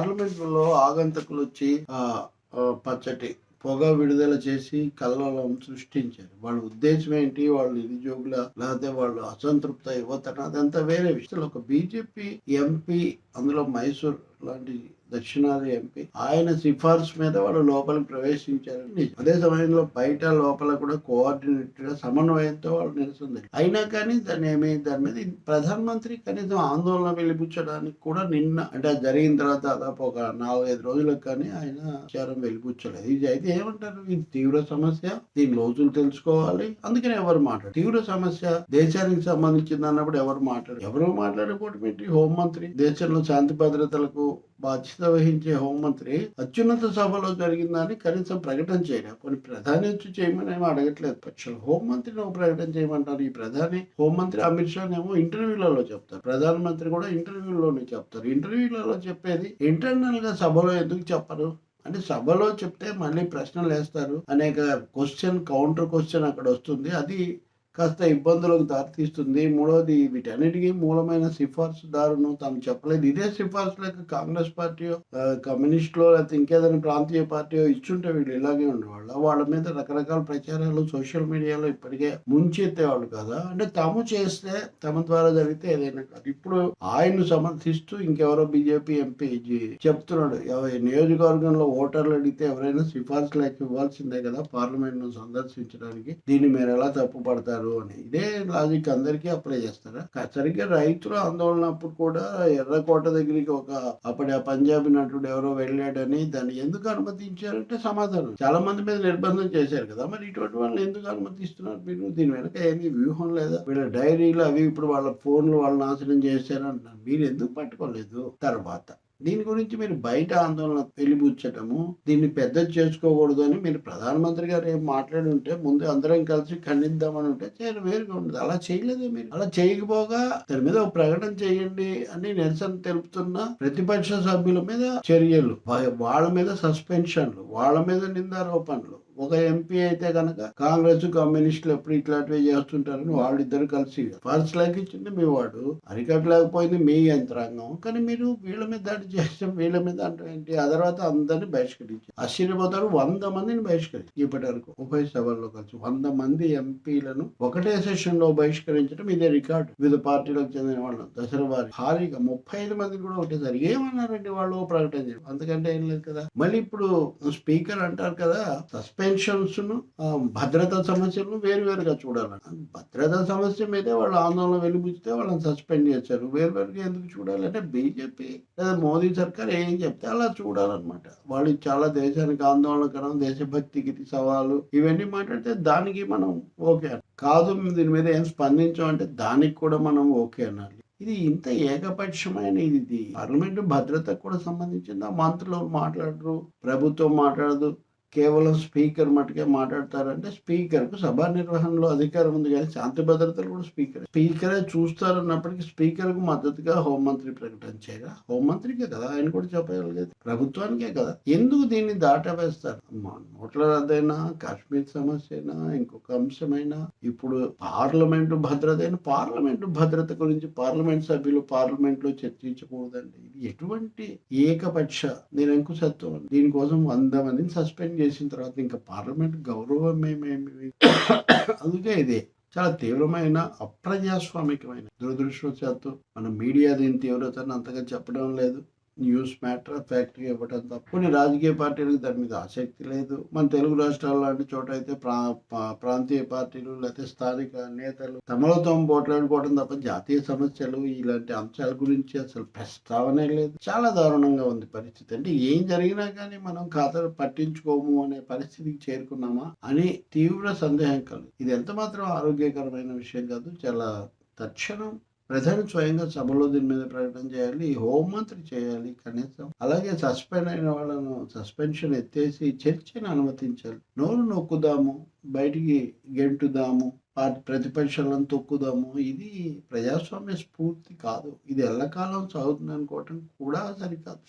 పార్లమెంట్లో ఆగంతకులు వచ్చి ఆ, పచ్చటి పొగ విడుదల చేసి కల్లోలం సృష్టించారు. వాళ్ళ ఉద్దేశం ఏంటి? వాళ్ళు నిరుద్యోగుల లేకపోతే వాళ్ళు అసంతృప్త యువత అదంతా వేరే విషయాలు ఒక బీజేపీ ఎంపీ అందులో మైసూర్ లాంటి దక్షిణాది ఎంపీ ఆయన సిఫార్సు మీద వాళ్ళు లోపలికి ప్రవేశించారు నిజం. అదే సమయంలో బయట లోపల కూడా కోఆర్డినేటెడ్గా సమన్వయంతో వాళ్ళు నిలుస్తుంది. అయినా కానీ దాన్ని ఏమి దాని మీద ప్రధానమంత్రి కనీసం ఆందోళన వెలిపించడానికి కూడా నిన్న అంటే జరిగిన తర్వాత దాదాపు ఒక నాలుగైదు రోజులకు కానీ ఆయన విచారం వెలిపించలేదు ఇది అయితే ఏమంటారు? ఇది తీవ్ర సమస్య. దీని లోతులు తెలుసుకోవాలి. అందుకని ఎవరు మాట్లాడు తీవ్ర సమస్య దేశానికి సంబంధించింది అన్నప్పుడు ఎవరు మాట్లాడు ఎవరు మాట్లాడకపోవడం ఏంటి హోంమంత్రి దేశంలో శాంతి భద్రతలకు బాధ్యత వహించే హోంమంత్రి అత్యున్నత సభలో జరిగిందని కనీసం ప్రకటన చేయడం కొన్ని ప్రధాని వచ్చి చేయమని ఏమో అడగట్లేదు. పక్షులు హోంమంత్రిని ఒక ప్రకటన చేయమంటారు. ఈ ప్రధాని హోంమంత్రి అమిత్ షా ఏమో ఇంటర్వ్యూలలో చెప్తారు. ప్రధానమంత్రి కూడా ఇంటర్వ్యూలోనే చెప్తారు. ఇంటర్వ్యూలలో చెప్పేది ఇంటర్నల్గా సభలో ఎందుకు చెప్పరు? అంటే సభలో చెప్తే మళ్ళీ ప్రశ్నలు వేస్తారు. అనేక క్వశ్చన్ కౌంటర్ క్వశ్చన్ అక్కడ వస్తుంది. అది కాస్త ఇబ్బందులకు దారితీస్తుంది. మూడవది వీటన్నిటికీ మూలమైన సిఫార్సుదారును తాము చెప్పలేదు. ఇదే సిఫార్సులకు కాంగ్రెస్ పార్టీ కమ్యూనిస్టులో లేకపోతే ఇంకేదైనా ప్రాంతీయ పార్టీ ఇచ్చుంటే వీళ్ళు ఇలాగే ఉండేవాళ్ళు. వాళ్ళ మీద రకరకాల ప్రచారాలు సోషల్ మీడియాలో ఇప్పటికే ముంచెత్తేవాళ్ళు కదా? అంటే తాము చేస్తే తమ ద్వారా జరిగితే ఏదైనా కాదు. ఇప్పుడు ఆయన్ను సమర్థిస్తూ ఇంకెవరో బీజేపీ ఎంపీ చెప్తున్నాడు. నియోజకవర్గంలో ఓటర్లు అడిగితే ఎవరైనా సిఫార్సు లేక ఇవ్వాల్సిందే కదా పార్లమెంట్ను సందర్శించడానికి. దీన్ని మీరు ఎలా తప్పు పడతారు అని. ఇదే లాజిక్ అందరికీ అప్లై చేస్తారా? సరిగ్గా రైతుల ఆందోళన అప్పుడు కూడా ఎర్రకోట దగ్గరికి ఒక అప్పుడు ఆ పంజాబీ నటుడు ఎవరో వెళ్ళాడని దాన్ని ఎందుకు అనుమతించారంటే సమాధానం. చాలా మంది మీద నిర్బంధం చేశారు కదా మరి ఇటువంటి వాళ్ళని ఎందుకు అనుమతిస్తున్నారు మీరు? దీని వెనక ఏమీ వ్యూహం లేదా? వీళ్ళ డైరీలు అవి ఇప్పుడు వాళ్ళ ఫోన్లు వాళ్ళు నాశనం చేశారు అంటున్నారు మీరు ఎందుకు పట్టుకోలేదు? తర్వాత దీని గురించి మీరు బయట ఆందోళన వెలిబుచ్చటము దీన్ని పెద్ద చేసుకోకూడదు అని మీరు ప్రధానమంత్రి గారు ఏం మాట్లాడి ఉంటే ముందు అందరం కలిసి ఖండిద్దామని ఉంటే చాలా వేరుగా ఉండదు. అలా చేయలేదే మీరు. అలా చేయకపోగా దాని మీద ఒక ప్రకటన చేయండి అని నిరసన తెలుపుతున్న ప్రతిపక్ష సభ్యుల మీద చర్యలు. వాళ్ళ మీద సస్పెన్షన్లు వాళ్ళ మీద నిందారోపణలు ఒక ఎంపీ అయితే కనుక కాంగ్రెస్ కమ్యూనిస్టులు ఎప్పుడు ఇట్లాంటివి చేస్తుంటారని వాళ్ళిద్దరు కలిసి ఫస్ట్ ఇచ్చింది మీ వాడు. అరికట్టలేకపోయింది మీ యంత్రాంగం. కానీ మీరు వీళ్ళ మీద దాడి చేస్తాం వీళ్ళ మీద అంటే ఏంటి? ఆ తర్వాత అందరిని బహిష్కరించారు. ఆశ్చర్యపోతారు వంద మందిని బహిష్కరించారు. ఇప్పటి వరకు ఉభయ సభల్లో కలిసి వంద మంది ఎంపీలను ఒకటే సెషన్లో బహిష్కరించడం ఇదే రికార్డు. వివిధ పార్టీలకు చెందిన వాళ్ళు. దసరా వారి భారీగా ముప్పై ఐదు మంది కూడా ఒకటేసారి ఏమన్నారండి వాళ్ళు? ప్రకటన చేయడం. అంతకంటే ఏం లేదు కదా. మళ్ళీ ఇప్పుడు స్పీకర్ అంటారు కదా సస్పెండ్ ను భద్రతా సమస్యలను వేరు వేరుగా చూడాలని భద్రతా సమస్య మీదే వాళ్ళు ఆందోళన వెలిపిస్తే వాళ్ళని సస్పెండ్ చేశారు వేరు వేరుగా ఎందుకు చూడాలంటే బీజేపీ లేదా మోదీ సర్కార్ ఏం చెప్తే అలా చూడాలన్నమాట. వాళ్ళు చాలా దేశానికి ఆందోళనకరం దేశభక్తికి సవాలు ఇవన్నీ మాట్లాడితే దానికి మనం ఓకే కాదు దీని మీద ఏం స్పందించామంటే దానికి కూడా మనం ఓకే అనాలి ఇది ఇంత ఏకపక్షమైన ఇది. పార్లమెంటు భద్రతకు కూడా సంబంధించింది? ఆ మంత్రులు మాట్లాడరు ప్రభుత్వం మాట్లాడదు. కేవలం స్పీకర్ మటుకే మాట్లాడతారంటే స్పీకర్కు సభా నిర్వహణలో అధికారం ఉంది కానీ శాంతి భద్రతలు కూడా స్పీకర్. స్పీకరే చూస్తారన్నప్పటికీ స్పీకర్కు మద్దతుగా హోంమంత్రి ప్రకటన చేయగా హోంమంత్రికే కదా ఆయన కూడా చెప్పగలిగేది. ప్రభుత్వానికే కదా. ఎందుకు దీన్ని దాటవేస్తారు? మా నోట్ల రద్దైనా కాశ్మీర్ సమస్య అయినా ఇంకొక అంశమైనా ఇప్పుడు పార్లమెంటు భద్రత అయినా పార్లమెంటు భద్రత గురించి పార్లమెంట్ సభ్యులు పార్లమెంట్లో చర్చించకూడదండి. ఇది ఎటువంటి ఏకపక్ష నిరంకుశత్వం? దీనికోసం వంద మందిని సస్పెండ్ చేసిన తర్వాత ఇంకా పార్లమెంట్ గౌరవం ఏమేమి అందుకే ఇదే. చాలా తీవ్రమైన అప్రజాస్వామికమైన దురదృష్టవశాత్తు మన మీడియా దీని తీవ్రతను అంతగా చెప్పడం లేదు. న్యూస్ మ్యాటర్ ఫ్యాక్టరీ ఇవ్వడం తప్ప కొన్ని రాజకీయ పార్టీలకు దాని మీద ఆసక్తి లేదు. మన తెలుగు రాష్ట్రాల లాంటి చోట అయితే ప్రా ప్రాంతీయ పార్టీలు లేకపోతే స్థానిక నేతలు తమలో తాము పోట్లాడుకోవడం తప్ప జాతీయ సమస్యలు ఇలాంటి అంశాల గురించి అసలు ప్రస్తావనే లేదు. చాలా దారుణంగా ఉంది పరిస్థితి. అంటే ఏం జరిగినా కానీ మనం ఖాతాలు పట్టించుకోము అనే పరిస్థితికి చేరుకున్నామా అని తీవ్ర సందేహం కలుగు ఇది ఎంత మాత్రం ఆరోగ్యకరమైన విషయం కాదు చాలా తక్షణం ప్రధాని స్వయంగా సభలో దీని మీద ప్రకటన చేయాలి హోంమంత్రి చేయాలి కనీసం. అలాగే సస్పెండ్ అయిన వాళ్ళను సస్పెన్షన్ ఎత్తేసి చర్చను అనుమతించాలి. నోరు నొక్కుదాము బయటికి గెంటుదాము ప్రతిపక్షాలను తొక్కుదాము. ఇది ప్రజాస్వామ్య స్ఫూర్తి కాదు. ఇది ఎల్లకాలం సాగుతుంది అనుకోవటం కూడా సరికాదు.